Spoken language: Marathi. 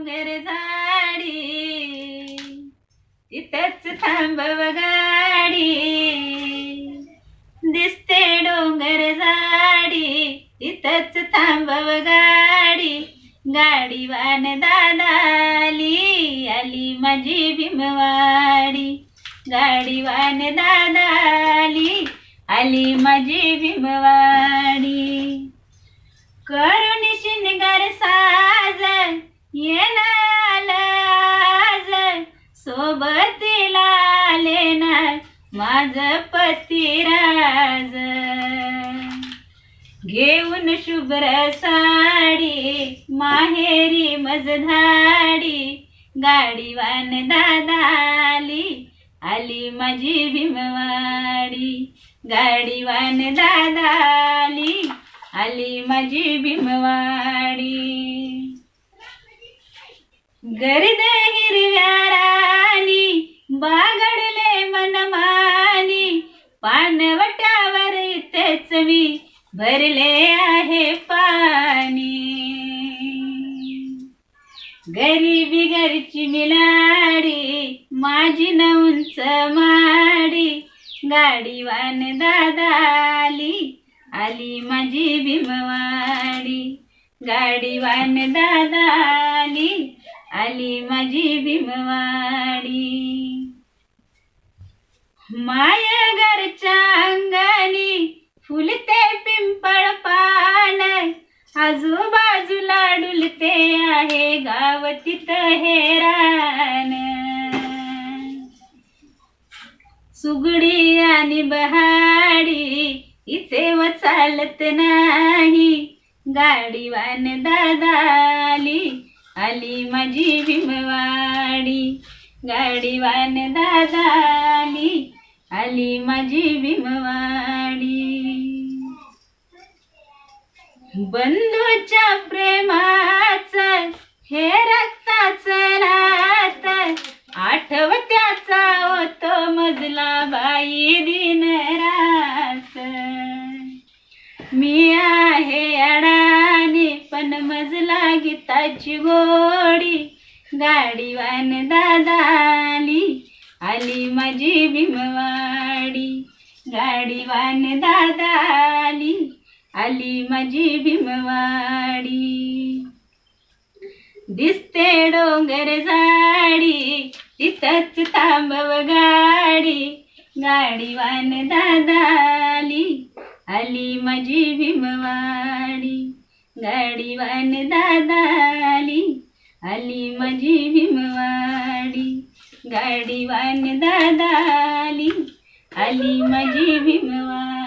डोंगर झाडी तिथंच थांबव गाडी. दिसते डोंगर झाडी तिथंच थांबव गाडी. गाडीवान दादा आली आली माझी भीमवाडी. गाडीवान दादा आली आली माझी भीमवाडी. कर येणार आज सोबतीला ना माझ पतिराज घेऊन शुभ्र साडी माहेरी मजधाडी गाडीवान दादाली आली माझी भीमवाडी. गाडीवान दादाली आली माझी भीमवाडी. गर्द हिरव्या राणी बागडले मनमानी पानवट्यावर इथेच मी भरले आहे पाणी. गरीबी घरची मिलाडी माझी न उंच माडी गाडीवान दादा आली आली माझी भीमवाडी. गाडीवान दादा आली आली माझी भीमवाडी माय घरच्या अंगणी फुलते पिंपळ पान. आजूबाजूला डुलते आहे गाव तिथं हेरान. सुगडी आणि बहाडी इथे व चालत नाही. गाडीवान दादा आली माझी भीमवाडी. गाडीवान दादा आली आली माझी भीमवाडी. बंधूच्या प्रेमाचं हे रक्ताचं नात आठवत्याचा होतो मजला बाई मजला गीताची गोडी गाडीवान दादा आली आली माझी भीमवाडी. गाडीवान दादा आली आली माझी भीमवाडी. दिसते डोंगर झाडी तिथंच थांबव गाडी. गाडीवान दादा आली आली माझी भीमवाडी. गाडीवान दादा आली आली माझी भीमवाडी. गाडीवान दादा आली आली माझी भीमवाडी.